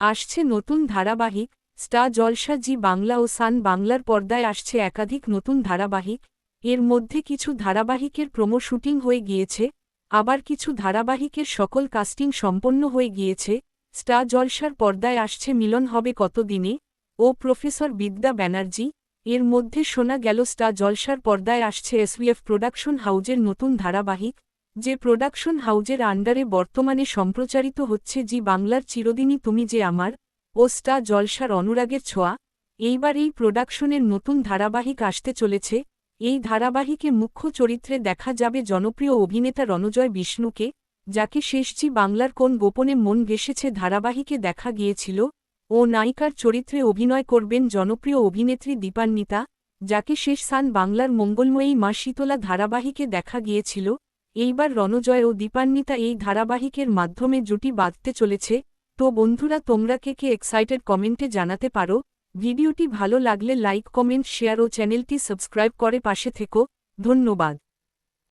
আসছে নতুন ধারাবাহিক, স্টা জলসা জি বাংলা ও সান বাংলার পর্দায় আসছে একাধিক নতুন ধারাবাহিক, এর মধ্যে কিছু ধারাবাহিকের প্রোমো শুটিং হয়ে গিয়েছে, আবার কিছু ধারাবাহিকের সকল কাস্টিং সম্পন্ন হয়ে গিয়েছে, স্টা জলসার পর্দায় আসছে মিলন হবে কতদিনে, ও প্রফেসর বিদ্যা ব্যানার্জি, এর মধ্যে শোনা গেল স্টা জলসার পর্দায় আসছে এসভিএফ প্রোডাকশন হাউজের নতুন ধারাবাহিক যে প্রোডাকশন হাউজের আন্ডারে বর্তমানে সম্প্রচারিত হচ্ছে জি বাংলার চিরদিনই তুমি যে আমার ও স্টার জলসার অনুরাগের ছোঁয়া, এইবার এই প্রোডাকশনের নতুন ধারাবাহিক আসতে চলেছে, এই ধারাবাহিকে মুখ্য চরিত্রে দেখা যাবে জনপ্রিয় অভিনেতা রণজয় বিষ্ণুকে, যাকে শেষজি বাংলার কোন গোপনে মন গেসেছে ধারাবাহিকে দেখা গিয়েছিল, ও নায়িকার চরিত্রে অভিনয় করবেন জনপ্রিয় অভিনেত্রী দীপান্বিতা, যাকে শেষ সান বাংলার মঙ্গলময়ী মা শীতলা ধারাবাহিকে দেখা গিয়েছিল এইবার রণজয় ও দীপান্বিতা এই ধারাবাহিকের মাধ্যমে জুটি বাঁধতে চলেছে, তো বন্ধুরা তোমরা কে কে এক্সাইটেড কমেন্টে জানাতে পারো। ভিডিওটি ভালো লাগলে লাইক কমেন্ট শেয়ার ও চ্যানেলটি সাবস্ক্রাইব করে পাশে থেকো। ধন্যবাদ।